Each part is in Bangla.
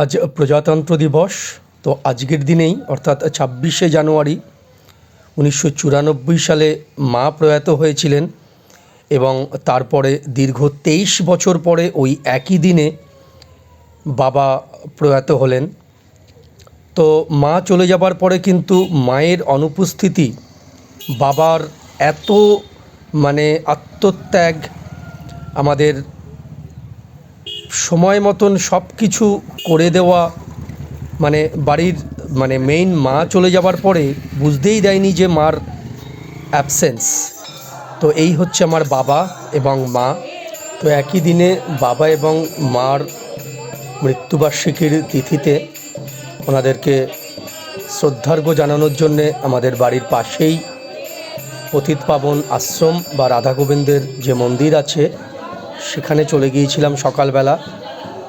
আজ প্রজাতন্ত্র দিবস। তো আজকের দিনেই, অর্থাৎ ছাব্বিশে জানুয়ারি, উনিশশো চুরানব্বই সালে মা প্রয়াত হয়েছিলেন এবং তারপরে দীর্ঘ তেইশ বছর পরে ওই একই দিনে বাবা প্রয়াত হলেন। তো মা চলে যাবার পরে কিন্তু মায়ের অনুপস্থিতি, বাবার এত মানে আত্মত্যাগ আমাদের সময় মতন সব কিছু করে দেওয়া মানে বাড়ির মানে মেইন মা চলে যাবার পরে বুঝতেই দেয়নি যে মার অ্যাবসেন্স তো এই হচ্ছে আমার বাবা এবং মা। তো একই দিনে বাবা এবং মার মৃত্যুবার্ষিকীর তিথিতে ওনাদেরকে শ্রদ্ধার্ঘ্য জানানোর জন্যে আমাদের বাড়ির পাশেই অতীত পাবন আশ্রম বা রাধা গোবিন্দের যে মন্দির আছে সেখানে চলে গিয়েছিলাম সকালবেলা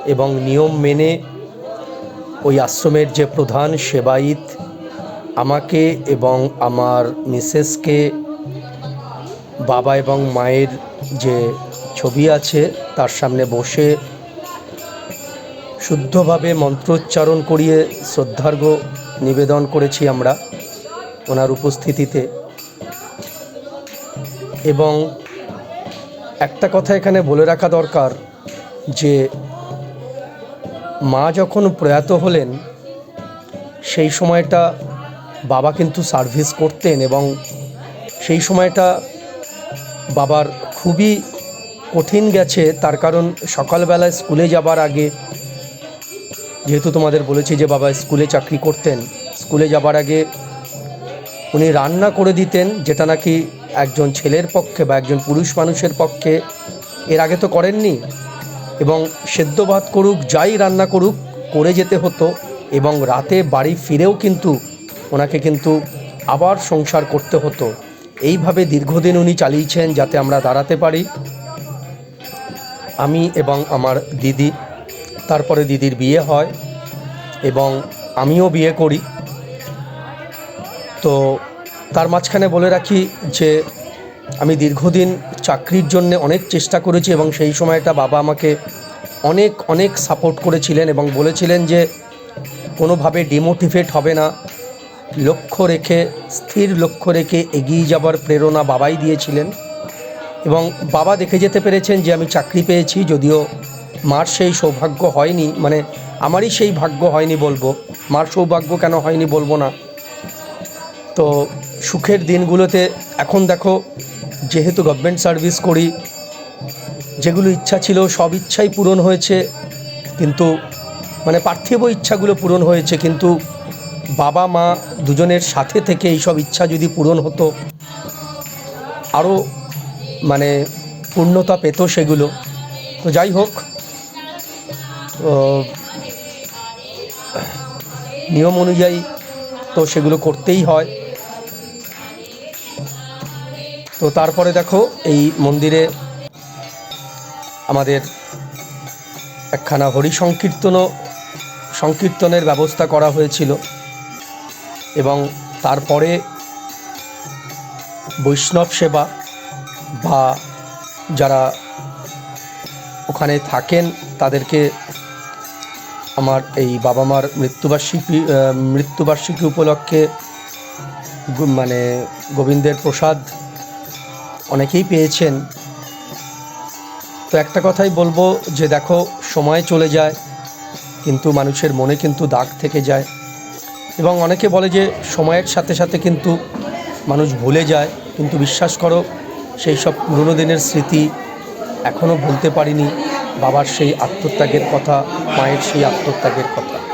এবং নিয়ম মেনে ওই আশ্রমের যে প্রধান সেবায়িত আমাকে এবং আমার মিসেসকে, বাবা এবং মায়ের যে ছবি আছে তার সামনে বসে শুদ্ধভাবে মন্ত্রোচ্চারণ করিয়ে শ্রদ্ধার্ঘ নিবেদন করেছি আমরা ওনার উপস্থিতিতে এবং একটা কথা এখানে বলে রাখা দরকার যে মা যখন প্রয়াত হলেন, সেই সময়টা বাবা কিন্তু সার্ভিস করতেন এবং সেই সময়টা বাবার খুবই কঠিন গেছে। তার কারণ সকালবেলায় স্কুলে যাবার আগে, যেহেতু তোমাদের বলেছি যে বাবা স্কুলে চাকরি করতেন, স্কুলে যাবার আগে উনি রান্না করে দিতেন, যেটা নাকি একজন ছেলের পক্ষে বা একজন পুরুষ মানুষের পক্ষে এর আগে তো করেননি এবং সেদ্ধ ভাত করুক, যাই রান্না করুক, করে যেতে হতো এবং রাতে বাড়ি ফিরেও কিন্তু ওনাকে কিন্তু আবার সংসার করতে হতো। এইভাবে দীর্ঘদিন উনি চালিয়েছেন যাতে আমরা দাঁড়াতে পারি। আমি এবং আমার দিদি, তারপরে দিদির বিয়ে হয় এবং আমিও বিয়ে করি। তো তার মাঝখানে বলে রাখি যে আমি দীর্ঘদিন চাকরির জন্য অনেক চেষ্টা করেছি এবং সেই সময়টা বাবা আমাকে অনেক অনেক সাপোর্ট করেছিলেন এবং বলেছিলেন যে কোনোভাবে ডিমোটিভেট হবে না। লক্ষ্য রেখে, স্থির লক্ষ্য রেখে এগিয়ে যাবার প্রেরণা বাবাই দিয়েছিলেন এবং বাবা দেখে যেতে পেরেছেন যে আমি চাকরি পেয়েছি যদিও মার সেই সৌভাগ্য হয়নি মানে আমারই সেই ভাগ্য হয়নি বলব। মার সৌভাগ্য কেন হয়নি বলব না। তো সুখের দিনগুলোতে এখন দেখো, যেহেতু গভর্নমেন্ট সার্ভিস করি, যেগুলো ইচ্ছা ছিল সব ইচ্ছাই পূরণ হয়েছে, কিন্তু মানে পার্থিব ইচ্ছাগুলো পূরণ হয়েছে, কিন্তু বাবা, মা দুজনের সাথে থেকে এইসব ইচ্ছা যদি পূরণ হতো আরও মানে পূর্ণতা পেত সেগুলো। তো যাই হোক নিয়ম অনুযায়ী তো সেগুলো করতেই হয়। তো তারপরে দেখো এই মন্দিরে আমাদের একখানা হরি সংকীর্তনও সংকীর্তনের ব্যবস্থা করা হয়েছিল। এবং তারপরে বৈষ্ণব সেবা বা যারা ওখানে থাকেন তাদেরকে আমার এই বাবা মার মৃত্যুবার্ষিকী মৃত্যুবার্ষিকী উপলক্ষে মানে গোবিন্দের প্রসাদ অনেকেই পেয়েছেন। তো একটা কথাই বলব যে দেখো, সময় চলে যায়, কিন্তু মানুষের মনে কিন্তু দাগ থেকে যায়। এবং অনেকে বলে যে সময়ের সাথে সাথে কিন্তু মানুষ ভুলে যায়। কিন্তু বিশ্বাস করো, সেই সব পুরনো দিনের স্মৃতি এখনও ভুলতে পারিনি। বাবার সেই আত্মত্যাগের কথা, মায়ের সেই আত্মত্যাগের কথা।